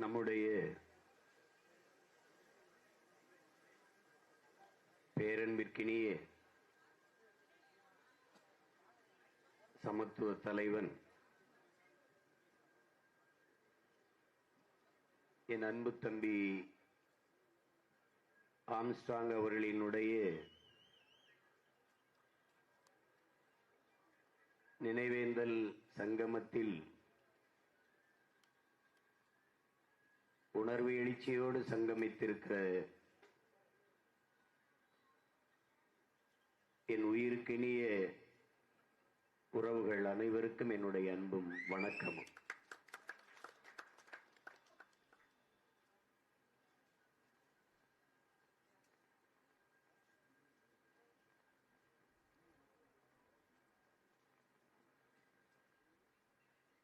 நம்முடைய பேரன்பிற்கினிய சமத்துவ தலைவன் என் அன்பு தம்பி ஆம்ஸ்டாங் அவர்களினுடைய நினைவேந்தல் சங்கமத்தில் உணர்வு எழுச்சியோடு சங்கமித்திருக்கிற என் உயிருக்கினிய உறவுகள் அனைவருக்கும் என்னுடைய அன்பும் வணக்கமும்.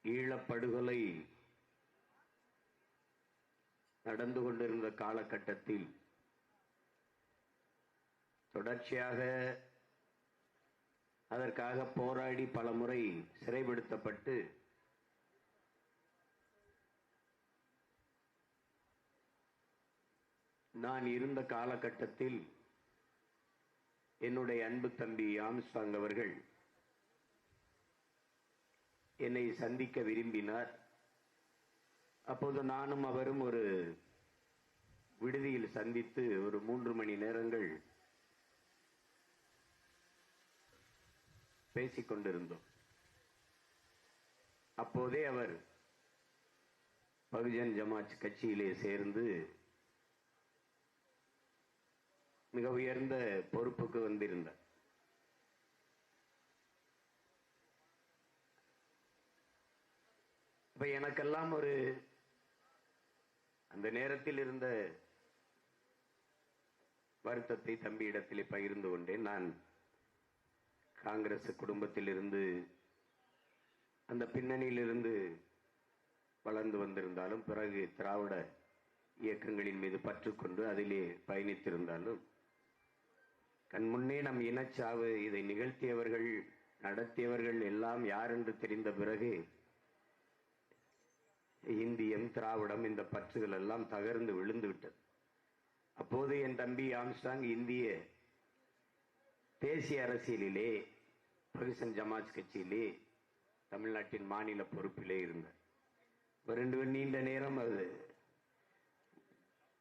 ஈழப்படுகொலை நடந்து கொண்டிருந்த காலகட்டத்தில் தொடர்ச்சியாக அதற்காக போராடி பல முறை சிறைப்படுத்தப்பட்டு நான் இருந்த காலகட்டத்தில் என்னுடைய அன்பு தம்பி ஆம்ஸ்டாங் அவர்கள் என்னை சந்திக்க விரும்பினார். அப்போது நானும் அவரும் ஒரு விடுதியில் சந்தித்து ஒரு மூன்று மணி நேரங்கள் பேசிக் கொண்டிருந்தோம். அப்போதே அவர் பகுஜன் ஜமாத் கட்சியிலே சேர்ந்து மிக உயர்ந்த பொறுப்புக்கு வந்திருந்தார். இப்ப எனக்கெல்லாம் ஒரு அந்த நேரத்தில் இருந்த வருத்தத்தை தம்பி இடத்திலே பகிர்ந்து கொண்டேன். நான் காங்கிரஸ் குடும்பத்தில் இருந்து அந்த பின்னணியிலிருந்து வளர்ந்து வந்திருந்தாலும் பிறகு திராவிட இயக்கங்களின் மீது பற்றுக்கொண்டு அதிலே பயணித்திருந்தாலும் கண்முன்னே நம் இனச்சாவு இதை நிகழ்த்தியவர்கள் நடத்தியவர்கள் எல்லாம் யார் என்று தெரிந்த பிறகு இந்தியம் திராவிடம் இந்த பற்றுகள் எல்லாம் தகர்ந்து விழுந்து விட்டது. அப்போது என் தம்பி ஆம்ஸ்டாங் இந்திய தேசிய அரசியலிலே பகுசன் ஜமாஜ் கட்சியிலே தமிழ்நாட்டின் மாநில பொறுப்பிலே இருந்தார். ரெண்டு நீண்ட நேரம் அது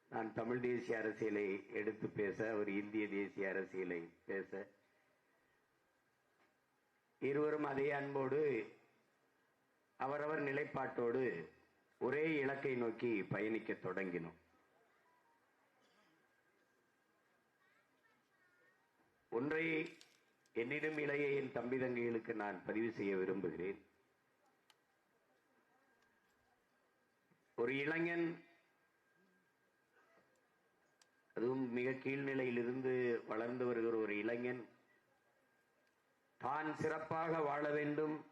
நான் தமிழ் தேசிய அரசியலை எடுத்து பேச அவர் இந்திய தேசிய அரசியலை பேச இருவரும் அதே அன்போடு அவரவர் நிலைப்பாட்டோடு ஒரே இலக்கை நோக்கி பயணிக்க தொடங்கினோம். ஒன்றை என்னிடம் இளைய என் தம்பி தங்கைகளுக்கு நான் பதிவு செய்ய விரும்புகிறேன். ஒரு இளைஞன் அதுவும் மிக கீழ்நிலையிலிருந்து வளர்ந்து வருகிற ஒரு இளைஞன் தான் சிறப்பாக வாழ வேண்டும்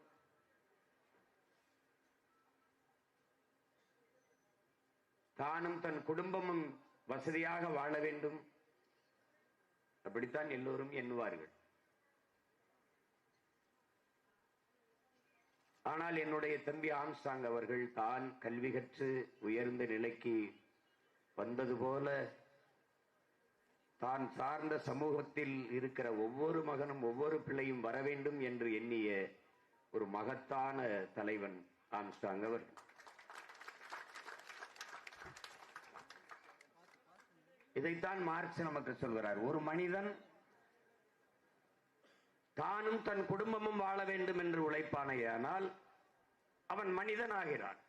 தானும் தன் குடும்பமும் வசதியாக வாழ வேண்டும். அப்படித்தான் எல்லோரும் எண்ணுவார்கள். ஆனால் என்னுடைய தம்பி ஆம்சாங் அவர்கள் தான் கல்வி கற்று உயர்ந்த நிலைக்கு வந்தது போல தான் சார்ந்த சமூகத்தில் இருக்கிற ஒவ்வொரு மகனும் ஒவ்வொரு பிள்ளையும் வர வேண்டும் என்று எண்ணிய ஒரு மகத்தான தலைவன் ஆம்ஸ்டாங் அவர்கள். இதைத்தான் மார்க்ஸ் நமக்கு சொல்கிறார். ஒரு மனிதன் தானும் தன் குடும்பமும் வாழ வேண்டும் என்று உழைப்பானையானால் அவன் மனிதனாகிறான்.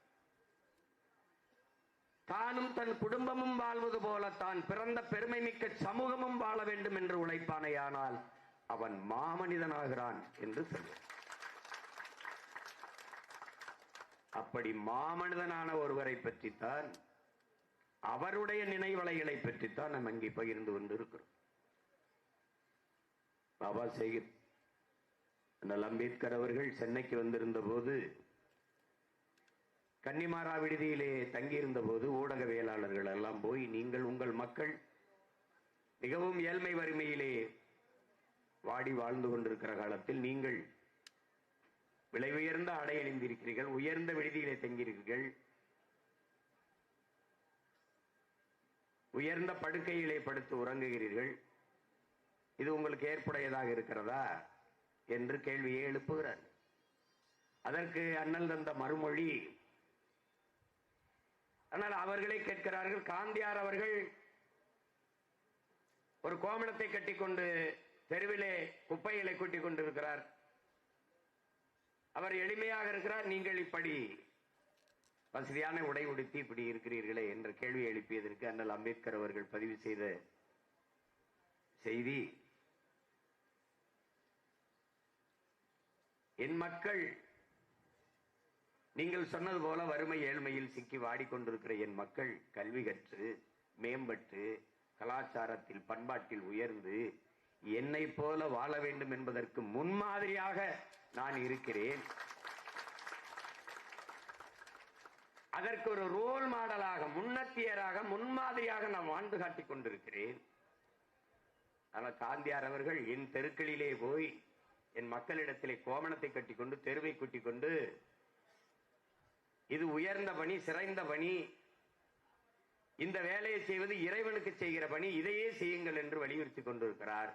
தானும் தன் குடும்பமும் வாழ்வது போல தான் பிறந்த பெருமை மிக்க சமூகமும் வாழ வேண்டும் என்று உழைப்பானையானால் அவன் மாமனிதனாகிறான் என்று சொல்வார் அப்படி மாமனிதனான ஒருவரை பற்றித்தான் அவருடைய நினைவலைகளை பற்றித்தான் நம்ம அங்கே பகிர்ந்து கொண்டிருக்கிறோம் பாபா சேகிப் அண்ணல் அம்பேத்கர் அவர்கள் சென்னைக்கு வந்திருந்த போது கன்னிமாரா விடுதியிலே தங்கியிருந்த போது ஊடகவியலாளர்கள் எல்லாம் போய் நீங்கள் உங்கள் மக்கள் மிகவும் ஏழ்மை வறுமையிலே வாடி வாழ்ந்து கொண்டிருக்கிற காலத்தில் நீங்கள் விலை உயர்ந்த ஆடை அணிந்திருக்கிறீர்கள் உயர்ந்த விடுதியிலே தங்கியிருக்கிறீர்கள் உயர்ந்த படுக்கையிலே படுத்து உறங்குகிறீர்கள். இது உங்களுக்கு ஏற்புடையதாக இருக்கிறதா? என்று கேள்வியை எழுப்புகிறார். அதற்கு அண்ணல் தந்த மறுமொழி ஆனால் அவர்களே கேட்கிறார்கள் காந்தியார் அவர்கள் ஒரு கோமணத்தை கட்டிக்கொண்டு தெருவிலே குப்பைகளை கூட்டிக் கொண்டிருக்கிறார். அவர் எளிமையாக இருக்கிறார் நீங்கள் இப்படி வசதியான உடை உடுத்தி இப்படி இருக்கிறீர்களே என்ற கேள்வி எழுப்பியதற்கு அண்ணல் அம்பேத்கர் அவர்கள் பதிவு செய்த செய்தி என் மக்கள் நீங்கள் சொன்னது போல வறுமை ஏழ்மையில் சிக்கி வாடிக்கொண்டிருக்கிற என் மக்கள் கல்வி கற்று மேம்பட்டு கலாச்சாரத்தில் பண்பாட்டில் உயர்ந்து என்னை போல வாழ வேண்டும் என்பதற்கு முன்மாதிரியாக நான் இருக்கிறேன். அதற்கு ஒரு ரோல் மாடலாக முன்னத்தியராக முன்மாதிரியாக நான் வாழ்ந்து காட்டிக் கொண்டிருக்கிறேன். ஆனால் காந்தியார் அவர்கள் என் தெருக்களிலே போய் என் மக்களிடத்திலே கோமணத்தை கட்டிக்கொண்டு தெருவை கூட்டிக் கொண்டு இது உயர்ந்த பணி சிறைந்த பணி இந்த வேலையை செய்வது இறைவனுக்கு செய்கிற பணி இதையே செய்யுங்கள் என்று வலியுறுத்தி கொண்டிருக்கிறார்.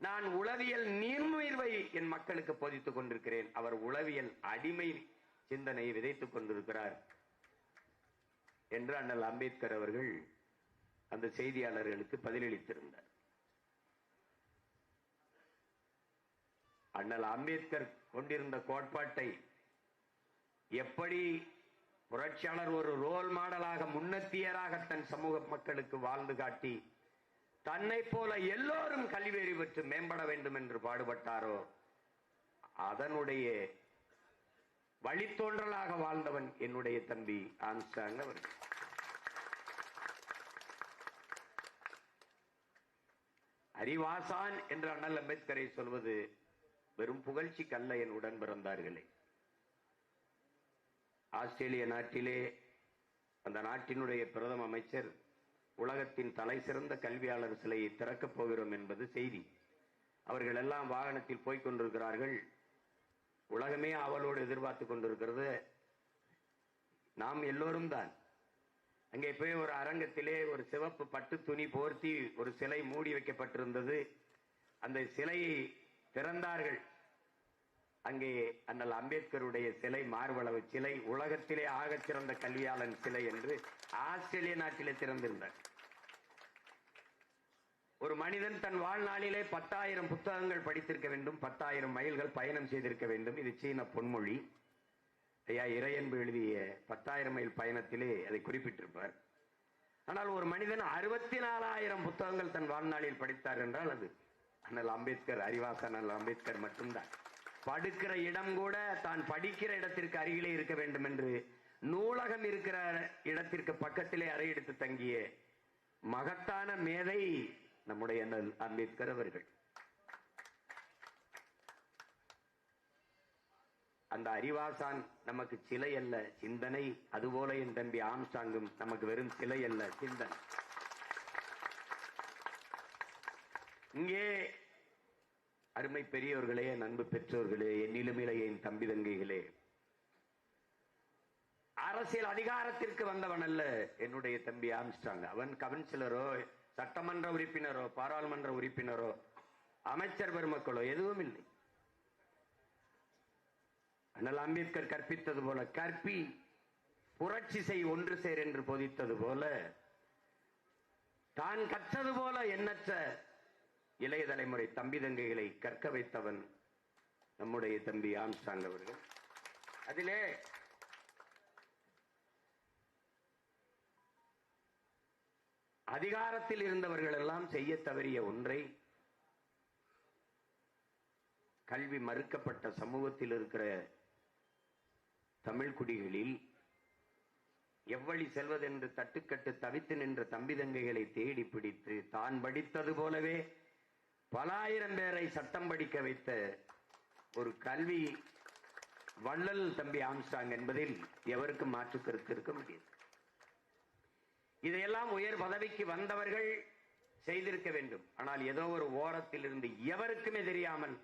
நான் உளவியல் நீர்முயர்வை என் மக்களுக்கு போதித்துக் கொண்டிருக்கிறேன். அவர் உளவியல் அடிமை சிந்தனையை விதைத்துக் கொண்டிருக்கிறார். என்று அண்ணல் அம்பேத்கர் அவர்கள் அந்த செய்தியாளர்களுக்கு பதிலளித்திருந்தார். அண்ணல் அம்பேத்கர் கொண்டிருந்த கோட்பாட்டை எப்படி புரட்சியாளர் ஒரு ரோல் மாடலாக முன்னத்தியராக தன் சமூக மக்களுக்கு வாழ்ந்து காட்டி தன்னை போல எல்லோரும் கல்வியறி பெற்று மேம்பட வேண்டும் என்று பாடுபட்டாரோ அதனுடைய வழித்தோன்றலாக வாழ்ந்தவன் என்னுடைய தம்பி ஆம்ஸ்டாங் அவர்கள். அறிவாசான் என்று அண்ணல் அம்பேத்கரை சொல்வது வெறும் புகழ்ச்சி கல்ல என் உடன் பிறந்தார்களே. ஆஸ்திரேலிய நாட்டிலே அந்த நாட்டினுடைய பிரதம அமைச்சர் உலகத்தின் தலை சிறந்த கல்வியாளர் சிலையை திறக்கப் போகிறோம் என்பது செய்தி. அவர்கள் எல்லாம் வாகனத்தில் போய்க் கொண்டிருக்கிறார்கள். உலகமே அவளோடு எதிர்பார்த்து கொண்டிருக்கிறது. நாம் எல்லோரும் தான். அங்கே போய் ஒரு அரங்கத்திலே ஒரு சிவப்பு பட்டு துணி போர்த்தி ஒரு சிலை மூடி வைக்கப்பட்டிருந்தது. அந்த சிலையை திறந்தார்கள். அங்கே அண்ணல் அம்பேத்கருடைய சிலை மார்பளவு சிலை உலகத்திலே ஆகச் சிறந்த கல்வியாளன் சிலை என்று ஆஸ்திரேலிய நாட்டிலே திறந்திருந்தார். ஒரு மனிதன் தன் வாழ்நாளிலே பத்தாயிரம் புத்தகங்கள் படித்திருக்க வேண்டும் பத்தாயிரம் மைல்கள் பயணம் செய்திருக்க வேண்டும். இது சீன பொன்மொழி. ஐயா இறையன்பு எழுதிய பத்தாயிரம் மைல் பயணத்திலே அதை குறிப்பிட்டிருப்பார். ஆனால் ஒரு மனிதன் அறுபத்தி நாலாயிரம் புத்தகங்கள் தன் வாழ்நாளில் படித்தார் என்றால் அது அண்ணல் அம்பேத்கர் அறிவாசன் அண்ணல் அம்பேத்கர் மட்டும்தான். படுக்கிற இடம் கூட தான் படிக்கிற இடத்திற்கு அருகிலே இருக்க வேண்டும் என்று நூலகம் இருக்கிற இடத்திற்கு பக்கத்திலே அறையெடுத்து தங்கிய மகத்தான மேதை நம்முடைய அண்ணல் அம்பேத்கர் அவர்கள். அந்த அறிவாசான் நமக்கு சிலை அல்ல சிந்தனை அதுபோல என் தம்பி ஆம்ஸ்டாங்கும் நமக்கு வெறும் சிலை அல்ல சிந்தனை. இங்கே அருமை பெரியோர்களே நண்பு அன்பு பெற்றோர்களே என்னிலும் என் தம்பி தங்கைகளே. அரசியல் அதிகாரத்திற்கு வந்தவன் அல்ல என்னுடைய தம்பி ஆம்ஸ்டாங். அவன் கவுன்சிலரோ சட்டமன்ற உறுப்பினரோ பாராளுமன்ற உறுப்பினரோ அமைச்சர் பெருமக்களோ எதுவும் இல்லை. அண்ணல் அம்பேத்கர் கற்பித்தது போல கற்பி புரட்சி செய் ஒன்று சேர் என்று போதித்தது போல தான் கற்றது போல எண்ணற்ற இளைய தலைமுறை தம்பி தங்கைகளை கற்க வைத்தவன் நம்முடைய தம்பி ஆம்சாங் அவர்கள். அதிலே அதிகாரத்தில் இருந்தவர்கள் எல்லாம் செய்ய தவறிய ஒன்றை கல்வி மறுக்கப்பட்ட சமூகத்தில் இருக்கிற தமிழ் குடிகளில் எவ்வழி செல்வதென்று தட்டுக்கட்டு தவித்து நின்ற தம்பி தங்கைகளை தேடி பிடித்து தான் படித்தது போலவே பல ஆயிரம் பேரை சட்டம் படிக்க வைத்த ஒரு கல்வி வள்ளல் தம்பி ஆம்ஸ்டாங் என்பதில் எவருக்கும் மாற்று கருத்து இருக்க முடியாது. இதையெல்லாம் உயர் பதவிக்கு வந்தவர்கள் செய்திருக்க வேண்டும். ஆனால் ஏதோ ஒரு ஓரத்தில் இருந்து எவருக்குமே தெரியாமல்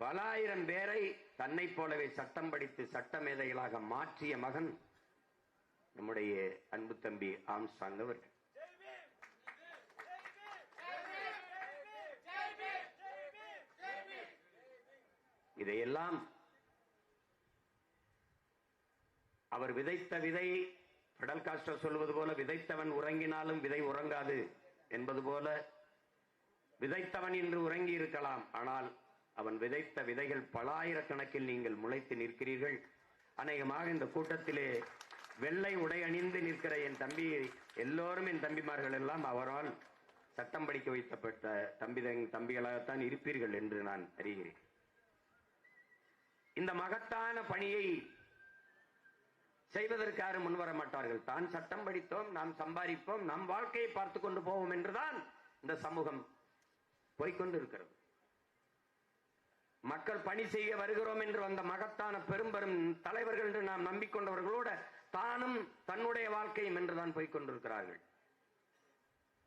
பல ஆயிரம் பேரை தன்னை போலவே சட்டம் படித்து சட்ட மேதைகளாக மாற்றிய மகன் நம்முடைய அன்பு தம்பி ஆம்சாங் அவர்கள். இதையெல்லாம் அவர் விதைத்த விதை பிடல் காஸ்டர் சொல்வது போல விதைத்தவன் உறங்கினாலும் விதை உறங்காது என்பது போல விதைத்தவன் என்று உறங்கி இருக்கலாம் ஆனால் அவன் விதைத்த விதைகள் பலாயிரக்கணக்கில் நீங்கள் முளைத்து நிற்கிறீர்கள். அநேகமாக இந்த கூட்டத்திலே வெள்ளை உடை அணிந்து நிற்கிற என் தம்பி எல்லோரும் என் தம்பிமார்கள் எல்லாம் அவரால் சட்டம் படிக்க வைத்தப்பட்ட தம்பி தம்பிகளாகத்தான் இருப்பீர்கள் என்று நான் அறிகிறேன். இந்த மகத்தான பணியை செய்வதற்கு யாரும் முன்வர மாட்டார்கள். தான் சட்டம் படித்தோம் நாம் சம்பாதிப்போம் நம் வாழ்க்கையை பார்த்து கொண்டு போவோம் என்றுதான் இந்த சமூகம் போய்க்கொண்டு இருக்கிறது மக்கள் பணி செய்ய வருகிறோம் என்று வந்த மகத்தான பெரும் பெரும் தலைவர்கள் என்று நாம் நம்பிக்கொண்டவர்களோட தானும் தன்னுடைய வாழ்க்கையும் என்றுதான் போய்கொண்டிருக்கிறார்கள்